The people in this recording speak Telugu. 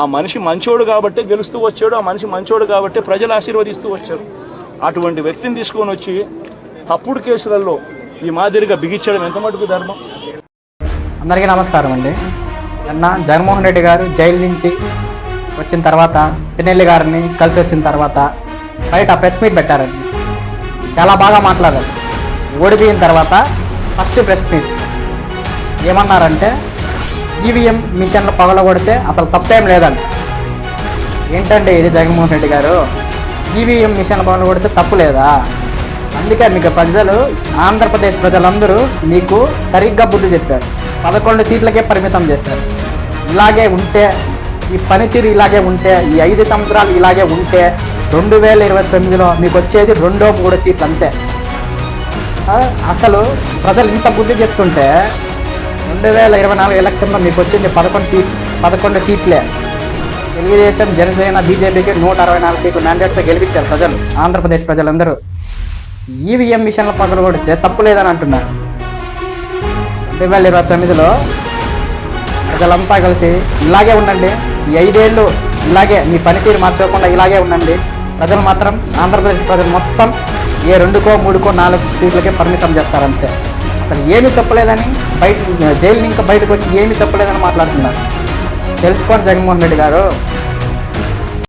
ఆ మనిషి మంచోడు కాబట్టి గెలుస్తూ వచ్చాడు ఆ మనిషి మంచోడు కాబట్టి ప్రజలు ఆశీర్వదిస్తూ వచ్చారు. అటువంటి వ్యక్తిని తీసుకొని వచ్చి తప్పుడు కేసులలో ఈ మాదిరిగా బిగించడం ఎంత మటుకు ధర్మం? అందరికీ నమస్కారం అండి. నిన్న జగన్మోహన్ రెడ్డి గారు జైలు నుంచి వచ్చిన తర్వాత పిన్నెల్లి గారిని కలిసి వచ్చిన తర్వాత బయట ప్రెస్ మీట్ పెట్టారండి. చాలా బాగా మాట్లాడారు. ఓడిపోయిన తర్వాత ఫస్ట్ ప్రెస్ మీట్ ఏమన్నారంటే ఈవీఎం మిషన్లు పగలగొడితే అసలు తప్పేం లేదండి. ఏంటండి ఇది జగన్మోహన్ రెడ్డి గారు? ఈవీఎం మిషన్లు పగలగొడితే తప్పు లేదా? అందుకే మీకు ప్రజలు ఆంధ్రప్రదేశ్ ప్రజలందరూ మీకు సరిగ్గా బుద్ధి చెప్పారు. పదకొండు సీట్లకే పరిమితం చేశారు. ఇలాగే ఉంటే ఈ పనితీరు ఇలాగే ఉంటే ఈ ఐదు సంవత్సరాలు ఇలాగే ఉంటే రెండు వేల ఇరవై తొమ్మిదిలో మీకు వచ్చేది రెండో మూడో సీట్లు అంతే అసలు ప్రజలు ఇంత బుద్ధి చెప్తుంటే రెండు వేల ఇరవై నాలుగు ఎలక్షన్లో మీకు వచ్చింది పదకొండు సీట్ పదకొండు సీట్లే. తెలుగుదేశం జనసేన బీజేపీకి నూట అరవై నాలుగు సీట్లు మ్యాండేట్తో గెలిపించారు ప్రజలు ఆంధ్రప్రదేశ్ ప్రజలందరూ. ఈవీఎం మిషన్ల పక్కన కొడితే తప్పు లేదని అంటున్నారు. రెండు వేల ఇరవై తొమ్మిదిలో ప్రజలంతా కలిసి ఇలాగే ఉండండి ఈ ఐదేళ్ళు ఇలాగే మీ పనితీరు మార్చుకోకుండా ఇలాగే ఉండండి. ప్రజలు మాత్రం ఆంధ్రప్రదేశ్ ప్రజలు మొత్తం ఏ రెండుకో మూడుకో నాలుగు సీట్లకే పరిమితం చేస్తారంతే. అసలు ఏమీ తప్పలేదని బయట జైలు ఇంకా బయటకు వచ్చి ఏమీ తప్పలేదని మాట్లాడుతున్నారు. తెలుసుకోండి జగన్మోహన్ రెడ్డి గారు.